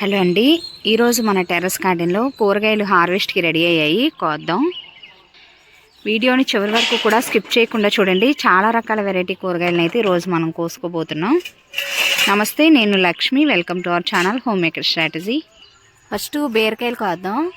Hello అండి. ఈరోజు మన టెర్రస్ గార్డెన్లో కూరగాయలు హార్వెస్ట్కి రెడీ అయ్యాయి. కోద్దాం. వీడియోని చివరి వరకు కూడా స్కిప్ చేయకుండా చూడండి. చాలా రకాల వెరైటీ కూరగాయలను అయితే ఈరోజు మనం కోసుకోబోతున్నాం. నమస్తే నేను Lakshmi. Welcome to our channel home maker strategy. First బీరకాయలు కోద్దాం.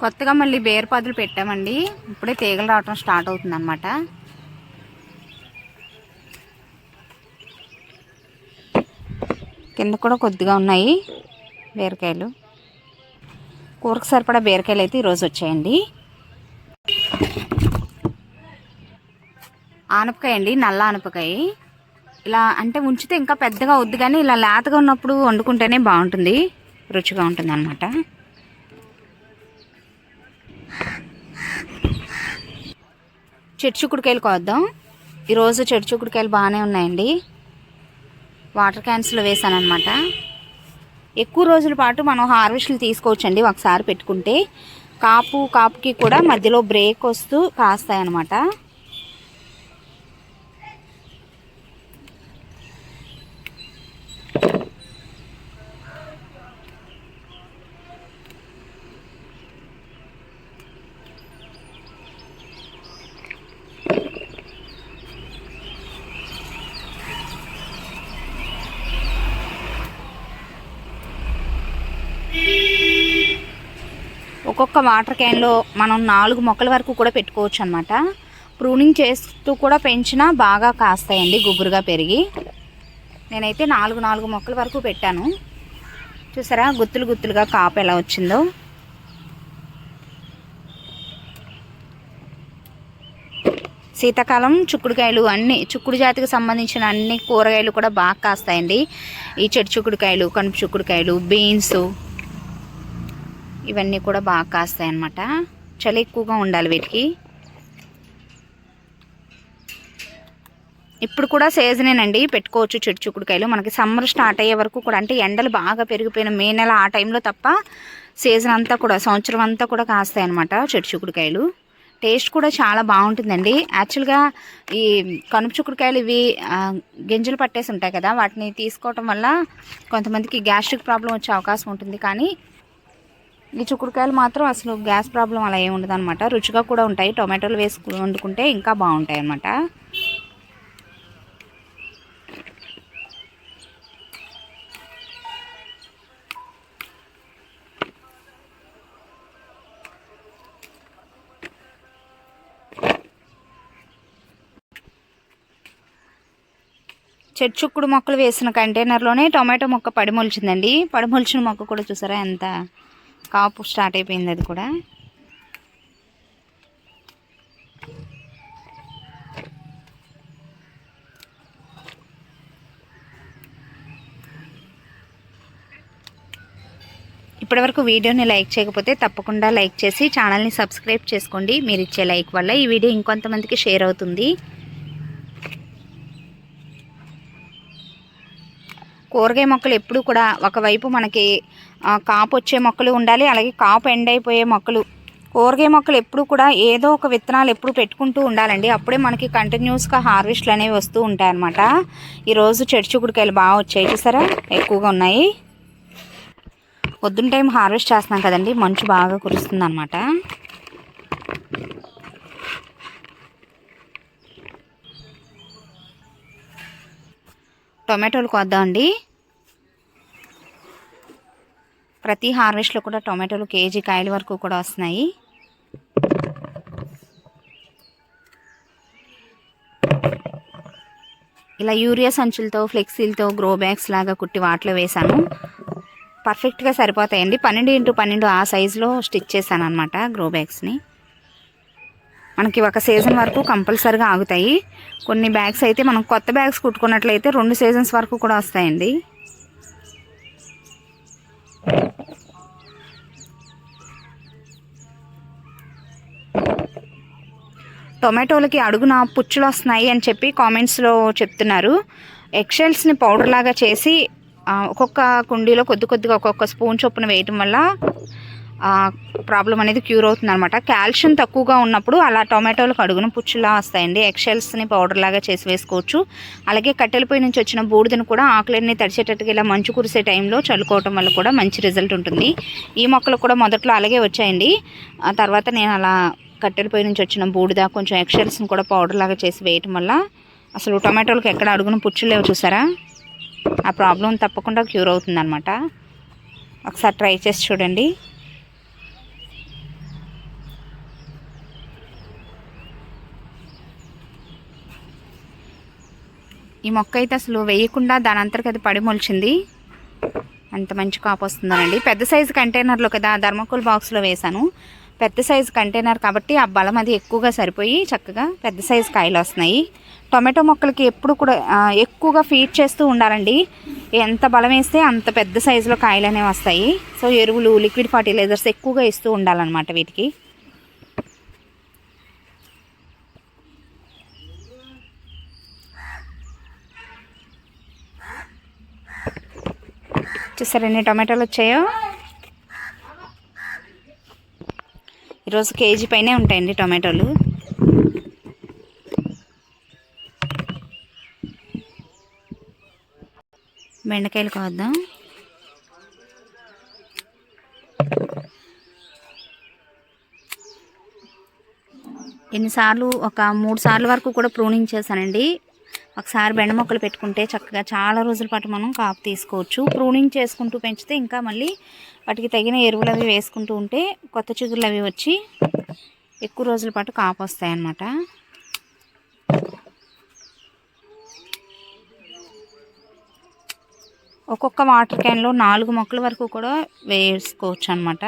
కొత్తగా మళ్ళీ బేర్పాదులు పెట్టామండి. ఇప్పుడే తీగలు రావటం స్టార్ట్ అవుతుంది అనమాట కింద కూడా కొద్దిగా ఉన్నాయి బీరకాయలు. కూరకు సరిపడా బీరకాయలు అయితే ఈరోజు వచ్చాయండి. ఆనపకాయ అండి నల్ల ఆనపకాయ. ఇలా అంటే ఉంచితే ఇంకా పెద్దగా అవుద్ది కానీ ఇలా లేతగా ఉన్నప్పుడు వండుకుంటేనే బాగుంటుంది రుచిగా ఉంటుంది అనమాట చెట్టు చిక్కుడుకాయలు కోద్దాం. ఈరోజు చెట్టు చిక్కుడుకాయలు బాగానే ఉన్నాయండి. వాటర్ క్యాన్స్లో వేసాను అనమాట ఎక్కువ రోజుల పాటు మనం హార్వెస్ట్లు తీసుకోవచ్చండి ఒకసారి పెట్టుకుంటే. కాపు కాపుకి కూడా మధ్యలో బ్రేక్ వస్తూ కాస్తాయి అన్నమాట ఒక్కొక్క వాటర్ క్యాన్లో మనం నాలుగు మొక్కల వరకు కూడా పెట్టుకోవచ్చు అనమాట ప్రూనింగ్ చేస్తూ కూడా పెంచినా బాగా కాస్తాయండి గుబురుగా పెరిగి. నేనైతే నాలుగు నాలుగు మొక్కల వరకు పెట్టాను. చూసారా గుత్తులు గుత్తులుగా కాపు ఎలా వచ్చిందో. శీతాకాలం చుక్కుడుకాయలు అన్ని చుక్కుడు జాతికి సంబంధించిన అన్ని కూరగాయలు కూడా బాగా కాస్తాయండి. ఈ చెట్టు చుక్కుడుకాయలు కనుపు చుక్కుడుకాయలు బీన్స్ ఇవన్నీ కూడా బాగా కాస్తాయి అన్నమాట చలి ఎక్కువగా ఉండాలి వీటికి. ఇప్పుడు కూడా సీజనేనండి పెట్టుకోవచ్చు చెట్టు చిక్కుడుకాయలు. మనకి సమ్మర్ స్టార్ట్ అయ్యే వరకు కూడా అంటే ఎండలు బాగా పెరిగిపోయిన మే నెల ఆ టైంలో తప్ప సీజన్ అంతా కూడా సంవత్సరం అంతా కూడా కాస్తాయి అనమాట చెట్టు చిక్కుడుకాయలు. టేస్ట్ కూడా చాలా బాగుంటుందండి. యాక్చువల్గా ఈ కనుపు చిక్కుడుకాయలు ఇవి గింజలు పట్టేసి ఉంటాయి కదా వాటిని తీసుకోవటం వల్ల కొంతమందికి గ్యాస్ట్రిక్ ప్రాబ్లం వచ్చే అవకాశం ఉంటుంది. కానీ ఈ చిక్కుడుకాయలు మాత్రం అసలు గ్యాస్ ప్రాబ్లం అలా ఏమి ఉండదు అనమాట రుచిగా కూడా ఉంటాయి. టొమాటోలు వేసుకు వండుకుంటే ఇంకా బాగుంటాయి అన్నమాట. చెట్టుక్కుడు మొక్కలు వేసిన కంటైనర్లోనే టొమాటో మొక్క పడిమొలిచిందండి పడిమొలిచిన మొక్క కూడా చూసారా ఎంత కాపు స్టార్ట్ అయిపోయింది అది కూడా. ఇప్పటివరకు వీడియోని లైక్ చేయకపోతే తప్పకుండా లైక్ చేసి ఛానల్ని సబ్స్క్రైబ్ చేసుకోండి. మీరు ఇచ్చే లైక్ వల్ల ఈ వీడియో ఇంకొంతమందికి షేర్ అవుతుంది. కూరగాయ మొక్కలు ఎప్పుడు కూడా ఒకవైపు మనకి కాపు వచ్చే మొక్కలు ఉండాలి అలాగే కాపు ఎండ్ అయిపోయే మొక్కలు. కూరగాయ మొక్కలు ఎప్పుడు కూడా ఏదో ఒక విత్తనాలు ఎప్పుడు పెట్టుకుంటూ ఉండాలండి. అప్పుడే మనకి కంటిన్యూస్గా హార్వెస్ట్లు అనేవి వస్తూ ఉంటాయన్నమాట. ఈరోజు చెడుచుకుడికాయలు బాగా వచ్చాయి చూసారా? ఎక్కువగా ఉన్నాయి. పొద్దున్న టైం హార్వెస్ట్ చేస్తున్నాం కదండి మంచు బాగా కురుస్తుంది అనమాట టొమాటోలు కొద్దామండి. ప్రతి హార్వెస్ట్లో కూడా టొమాటోలు కేజీ కాయల వరకు కూడా వస్తున్నాయి. ఇలా యూరియా సంచులతో ఫ్లెక్సీలతో గ్రో బ్యాగ్స్ లాగా కుట్టి వాటిలో వేశాను. పర్ఫెక్ట్గా సరిపోతాయండి. పన్నెండు ఇంటూ పన్నెండు ఆ సైజులో స్టిచ్ చేశాను అనమాట గ్రో బ్యాగ్స్ని. మనకి ఒక సీజన్ వరకు కంపల్సరీగా ఆగుతాయి. కొన్ని బ్యాగ్స్ అయితే మనం కొత్త బ్యాగ్స్ కుట్టుకున్నట్లయితే రెండు సీజన్స్ వరకు కూడా వస్తాయండి. టొమాటోలకి అడుగున పుచ్చులు వస్తున్నాయి అని చెప్పి కామెంట్స్లో చెప్తున్నారు. ఎక్సెల్స్ని పౌడర్ లాగా చేసి ఒక్కొక్క కుండీలో కొద్ది కొద్దిగా ఒక్కొక్క స్పూన్ చొప్పున వేయటం వల్ల ప్రాబ్లం అనేది క్యూర్ అవుతుంది అనమాట కాల్షియం తక్కువగా ఉన్నప్పుడు అలా టొమాటోలకు అడుగున పుచ్చులా వస్తాయండి. ఎక్షెల్స్ని పౌడర్ లాగా చేసి వేసుకోవచ్చు. అలాగే కట్టెల పొయ్యి నుంచి వచ్చిన బూడిదని కూడా ఆకులన్నీ తడిచేటట్టుగా ఇలా మంచు కురిసే టైంలో చల్లుకోవటం వల్ల కూడా మంచి రిజల్ట్ ఉంటుంది. ఈ మొక్కలు కూడా మొదట్లో అలాగే వచ్చాయండి. ఆ తర్వాత నేను అలా కట్టెల పొయ్యి నుంచి వచ్చిన బూడిద కొంచెం ఎక్షెల్స్ని కూడా పౌడర్ లాగా చేసి వేయటం వల్ల అసలు టొమాటోలకు ఎక్కడ అడుగున పుచ్చులేవు చూసారా? ఆ ప్రాబ్లం తప్పకుండా క్యూర్ అవుతుంది అనమాట ఒకసారి ట్రై చేసి చూడండి. ఈ మొక్క అయితే అసలు వేయకుండా దాని అంతరికి అది పడి మొలిచింది. అంత మంచి కాపు వస్తుందనండి. పెద్ద సైజు కంటైనర్లో కదా ధర్మకోల్ బాక్స్లో వేశాను. పెద్ద సైజు కంటైనర్ కాబట్టి ఆ బలం అది ఎక్కువగా సరిపోయి చక్కగా పెద్ద సైజు కాయలు వస్తున్నాయి. టొమాటో మొక్కలకి ఎప్పుడు కూడా ఎక్కువగా ఫీడ్ చేస్తూ ఉండాలండి. ఎంత బలం వేస్తే అంత పెద్ద సైజులో కాయలు అనేవి వస్తాయి. సో ఎరువులు లిక్విడ్ ఫర్టిలైజర్స్ ఎక్కువగా ఇస్తూ ఉండాలన్నమాట వీటికి. చూసారండి టొమాటోలు వచ్చాయో? ఈరోజు కేజీ పైనే ఉంటాయండి టొమాటోలు. బెండకాయలు కోద్దాం. ఎన్నిసార్లు? ఒక మూడు సార్లు వరకు కూడా ప్రూనింగ్ చేశానండి. ఒకసారి బెండ మొక్కలు పెట్టుకుంటే చక్కగా చాలా రోజుల పాటు మనం కాపు తీసుకోవచ్చు. ప్రూనింగ్ చేసుకుంటూ పెంచితే ఇంకా మళ్ళీ వాటికి తగిన ఎరువులు అవి వేసుకుంటూ ఉంటే కొత్త చిగురులు అవి వచ్చి ఎక్కువ రోజుల పాటు కాపు వస్తాయన్నమాట. ఒక్కొక్క వాటర్ క్యాన్లో నాలుగు మొక్కల వరకు కూడా వేసుకోవచ్చు అనమాట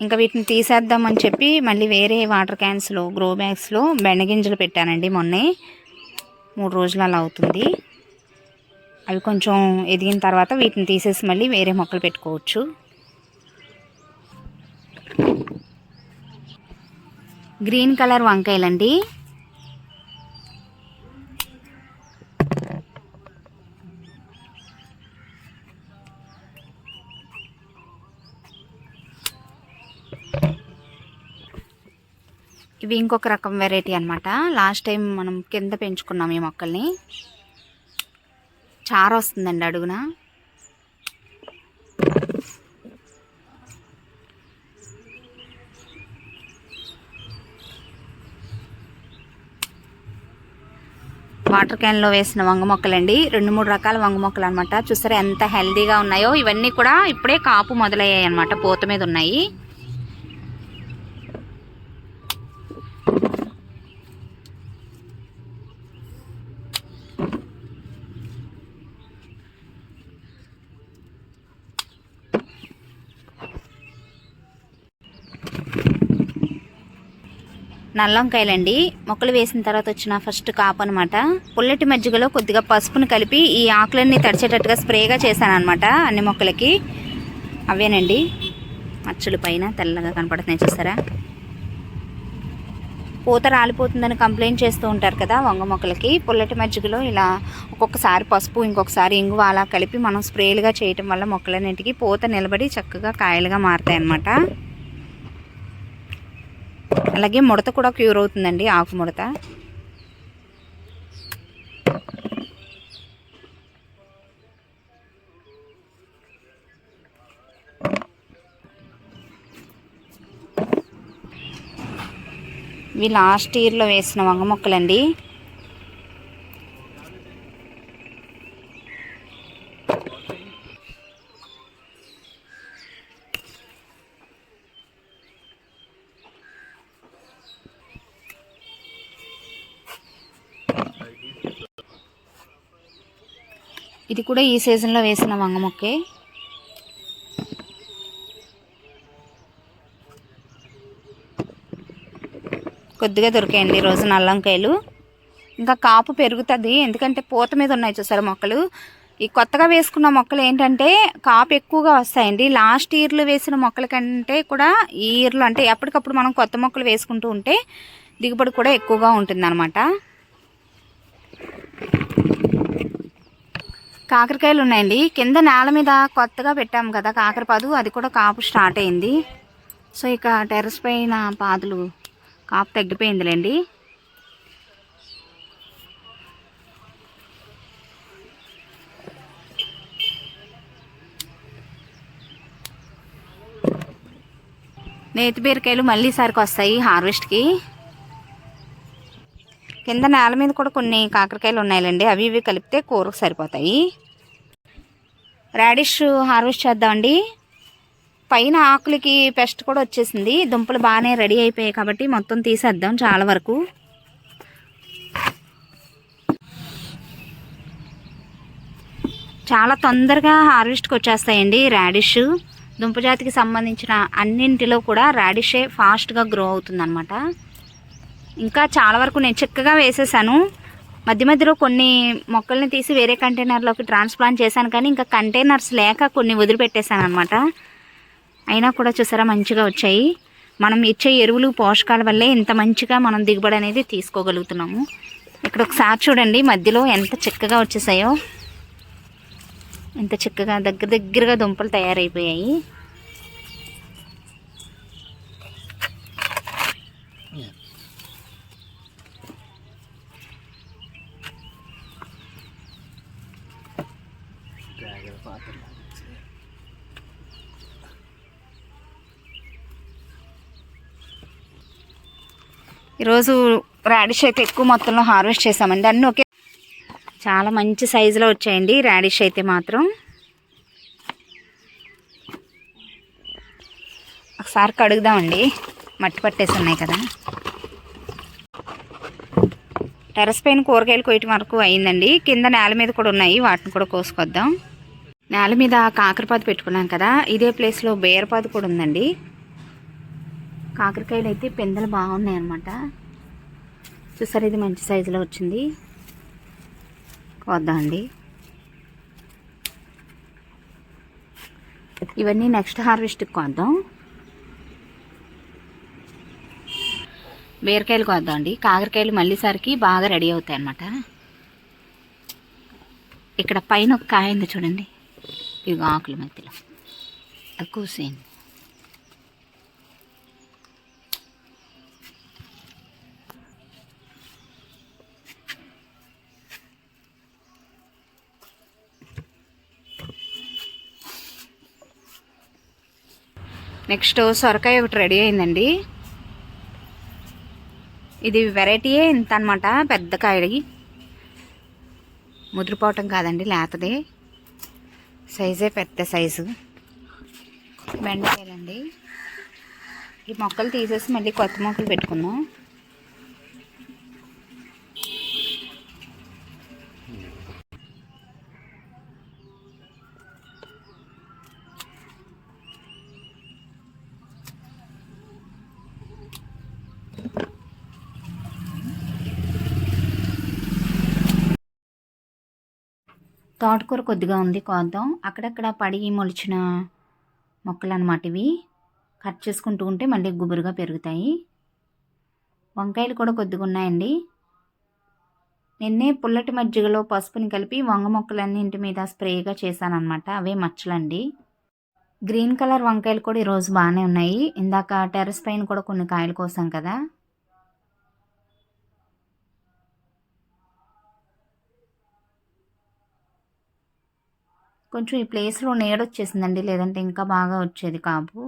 ఇంకా వీటిని తీసేద్దామని చెప్పి మళ్ళీ వేరే వాటర్ క్యాన్స్లో గ్రో బ్యాగ్స్లో బెండగింజలు పెట్టానండి మొన్నే. మూడు రోజులు అలా అవుతుంది. అవి కొంచెం ఎదిగిన తర్వాత వీటిని తీసేసి మళ్ళీ వేరే మొక్కలు పెట్టుకోవచ్చు. గ్రీన్ కలర్ వంకాయలండి. ఇవి ఇంకొక రకం వెరైటీ అనమాట లాస్ట్ టైం మనం కింద పెంచుకున్నాం ఈ మొక్కల్ని. చార వస్తుందండి అడుగున. వాటర్ క్యాన్లో వేసిన వంగ మొక్కలండి. రెండు మూడు రకాల వంగ మొక్కలు అనమాట చూసారా ఎంత హెల్దీగా ఉన్నాయో. ఇవన్నీ కూడా ఇప్పుడే కాపు మొదలయ్యాయి అనమాట పూత మీద ఉన్నాయి. నల్లంకాయలండి. మొక్కలు వేసిన తర్వాత వచ్చిన ఫస్ట్ కాపు అనమాట పుల్లటి మజ్జిగలో కొద్దిగా పసుపును కలిపి ఈ ఆకులన్నీ తడిచేటట్టుగా స్ప్రేగా చేశాను అనమాట అన్ని మొక్కలకి. అవేనండి. మచ్చలు పైన తెల్లగా కనపడుతున్నాయి చూసారా? పూత రాలిపోతుందని కంప్లైంట్ చేస్తూ ఉంటారు కదా వంగ మొక్కలకి. పుల్లటి మజ్జిగలో ఇలా ఒక్కొక్కసారి పసుపు ఇంకొకసారి ఇంగువ అలా కలిపి మనం స్ప్రేలుగా చేయటం వల్ల మొక్కలన్నింటికి పూత నిలబడి చక్కగా కాయలుగా మారుతాయి అన్నమాట అలాగే ముడత కూడా క్యూర్ అవుతుందండి ఆకు ముడత. ఇవి లాస్ట్ ఇయర్లో వేసిన వంగ మొక్కలండి. కూడా ఈ సీజన్లో వేసిన వంగ మొక్కే. కొద్దిగా దొరికాయండి ఈరోజు నల్లంకాయలు. ఇంకా కాపు పెరుగుతుంది ఎందుకంటే పూత మీద ఉన్నాయి చూసారు మొక్కలు. ఈ కొత్తగా వేసుకున్న మొక్కలు ఏంటంటే కాపు ఎక్కువగా వస్తాయండి. లాస్ట్ ఇయర్లో వేసిన మొక్కల కంటే కూడా ఈ ఇయర్లో అంటే ఎప్పటికప్పుడు మనం కొత్త మొక్కలు వేసుకుంటూ ఉంటే దిగుబడి కూడా ఎక్కువగా ఉంటుందన్నమాట. కాకరకాయలు ఉన్నాయండి కింద నేల మీద కొత్తగా పెట్టాము కదా కాకరపాదు అది కూడా కాపు స్టార్ట్ అయింది. సో ఇక టెర్రస్ పైన పాదులు కాపు తగ్గిపోయిందిలేండి. నేతి బీరకాయలు మళ్ళీ సరికి వస్తాయి హార్వెస్ట్కి. కింద నేల మీద కూడా కొన్ని కాకరకాయలు ఉన్నాయండి అవి ఇవి కలిపితే కూరకు సరిపోతాయి. రాడిష్ హార్వెస్ట్ చేద్దామండి. పైన ఆకులకి పెస్ట్ కూడా వచ్చేసింది. దుంపలు బాగానే రెడీ అయిపోయాయి కాబట్టి మొత్తం తీసేద్దాం చాలా వరకు. చాలా తొందరగా హార్వెస్ట్కి వచ్చేస్తాయండి రాడిష్ దుంపజాతికి సంబంధించిన అన్నింటిలో కూడా రాడిషే ఫాస్ట్గా గ్రో అవుతుందన్నమాట. ఇంకా చాలా వరకు నేను చక్కగా వేసేసాను. మధ్య మధ్యలో కొన్ని మొక్కల్ని తీసి వేరే కంటైనర్లోకి ట్రాన్స్ప్లాంట్ చేశాను కానీ ఇంకా కంటైనర్స్ లేక కొన్ని వదిలిపెట్టేశాను అనమాట అయినా కూడా చూసారా మంచిగా వచ్చాయి. మనం ఇచ్చే ఎరువులు పోషకాల వల్లే ఇంత మంచిగా మనం దిగుబడి అనేది తీసుకోగలుగుతున్నాము. ఇక్కడ ఒకసారి చూడండి మధ్యలో ఎంత చక్కగా వచ్చేసాయో. ఎంత చక్కగా దగ్గర దగ్గరగా దుంపలు తయారైపోయాయి. ఈరోజు రాడిష్ అయితే ఎక్కువ మొత్తంలో హార్వెస్ట్ చేసామండి అన్నీ ఒకే చాలా మంచి సైజులో వచ్చాయండి రాడిష్ అయితే మాత్రం. ఒకసారి కడుగుదామండి. మట్టి పట్టేసి ఉన్నాయి కదా. టెరస్ పైన కూరగాయలు కొయ్యటి వరకు అయిందండి. కింద నేల మీద కూడా ఉన్నాయి. వాటిని కూడా కోసుకొద్దాం. నేల మీద కాకరపాదు పెట్టుకున్నాం కదా. ఇదే ప్లేస్లో బేరపాదు కూడా ఉందండి. కాకరకాయలు అయితే పిందెలు బాగున్నాయి అనమాట చూసారు ఇది మంచి సైజులో వచ్చింది. వద్దామండి ఇవన్నీ నెక్స్ట్ హార్వెస్ట్కి కొద్దాం. బీరకాయలు కొద్దాం అండి. కాకరకాయలు మళ్ళీసరికి బాగా రెడీ అవుతాయి అన్నమాట ఇక్కడ పైన ఒక కాయ ఉంది చూడండి. ఇవి ఆకుల మధ్యలో. అది కూసేయండి. నెక్స్ట్ సొరకాయ ఒకటి రెడీ అయిందండి. ఇది వెరైటీయే ఇంత అనమాట పెద్ద కాయడి ముదిరిపోవటం కాదండి లేతది. సైజే పెద్ద సైజు. బెండకాయలండి. ఈ మొక్కలు తీసేసి మళ్ళీ కొత్త మొక్కలు పెట్టుకుందాం. తోటకూర కొద్దిగా ఉంది కోద్దాం. అక్కడక్కడ పడి మొలిచిన మొక్కలు అనమాట ఇవి. కట్ చేసుకుంటూ ఉంటే మళ్ళీ గుబురుగా పెరుగుతాయి. వంకాయలు కూడా కొద్దిగా ఉన్నాయండి. నిన్నే పుల్లటి మజ్జిగలో పసుపుని కలిపి వంగ మొక్కలన్నింటి మీద స్ప్రేగా చేశానమాట అవే మచ్చలండి. గ్రీన్ కలర్ వంకాయలు కూడా ఈరోజు బాగానే ఉన్నాయి. ఇందాక టెర్రస్ పైన కూడా కొన్ని కాయలు కోసాం కదా. కొంచెం ఈ ప్లేస్లో నీడొచ్చేసిందండి లేదంటే ఇంకా బాగా వచ్చేది కాపు.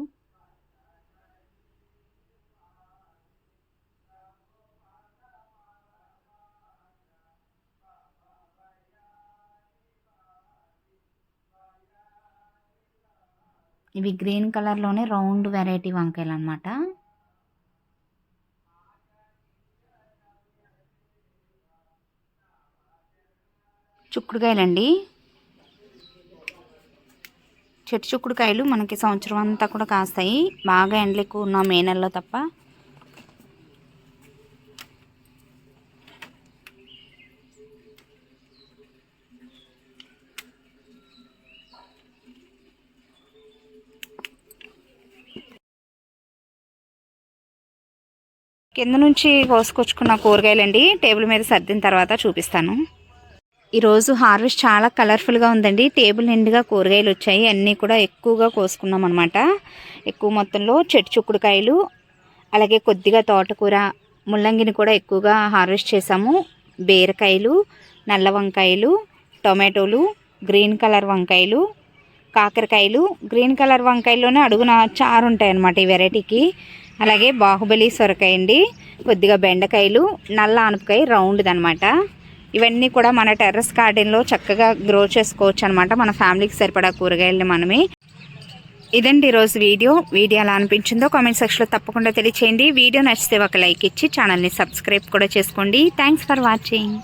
ఇవి గ్రీన్ కలర్లోనే రౌండ్ వెరైటీ వంకాయలు అనమాట చుక్కుడుకాయలండి. చెట్టు చిక్కుడుకాయలు మనకి సంవత్సరం అంతా కూడా కాస్తాయి. బాగా ఎండలు ఎక్కువ ఉన్న మే నెలలో తప్ప. కింద నుంచి కోసుకొచ్చుకున్న కూరగాయలండి. టేబుల్ మీద సర్దిన తర్వాత చూపిస్తాను. ఈరోజు హార్వెస్ట్ చాలా కలర్ఫుల్గా ఉందండి. టేబుల్ నిండుగా కూరగాయలు వచ్చాయి. అన్నీ కూడా ఎక్కువగా కోసుకున్నాం అనమాట ఎక్కువ మొత్తంలో చెట్టు చుక్కుడుకాయలు అలాగే కొద్దిగా తోటకూర ముల్లంగిని కూడా ఎక్కువగా హార్వెస్ట్ చేసాము బీరకాయలు నల్ల వంకాయలు టొమాటోలు గ్రీన్ కలర్ వంకాయలు కాకరకాయలు. గ్రీన్ కలర్ వంకాయల్లోనే అడుగున చారు ఉంటాయి అన్నమాట ఈ వెరైటీకి. అలాగే బాహుబలి సొరకాయ అండి కొద్దిగా బెండకాయలు నల్ల ఆనపకాయ రౌండ్ది అనమాట ఇవన్నీ కూడా మన టెర్రస్ గార్డెన్లో చక్కగా గ్రో చేసుకోవచ్చు అనమాట మన ఫ్యామిలీకి సరిపడా కూరగాయలని మనమే. ఇదండి ఈరోజు వీడియో. వీడియో ఎలా అనిపించిందో కామెంట్ సెక్షన్లో తప్పకుండా తెలియచేయండి. వీడియో నచ్చితే ఒక లైక్ ఇచ్చి ఛానల్ని సబ్స్క్రైబ్ కూడా చేసుకోండి. Thanks for watching.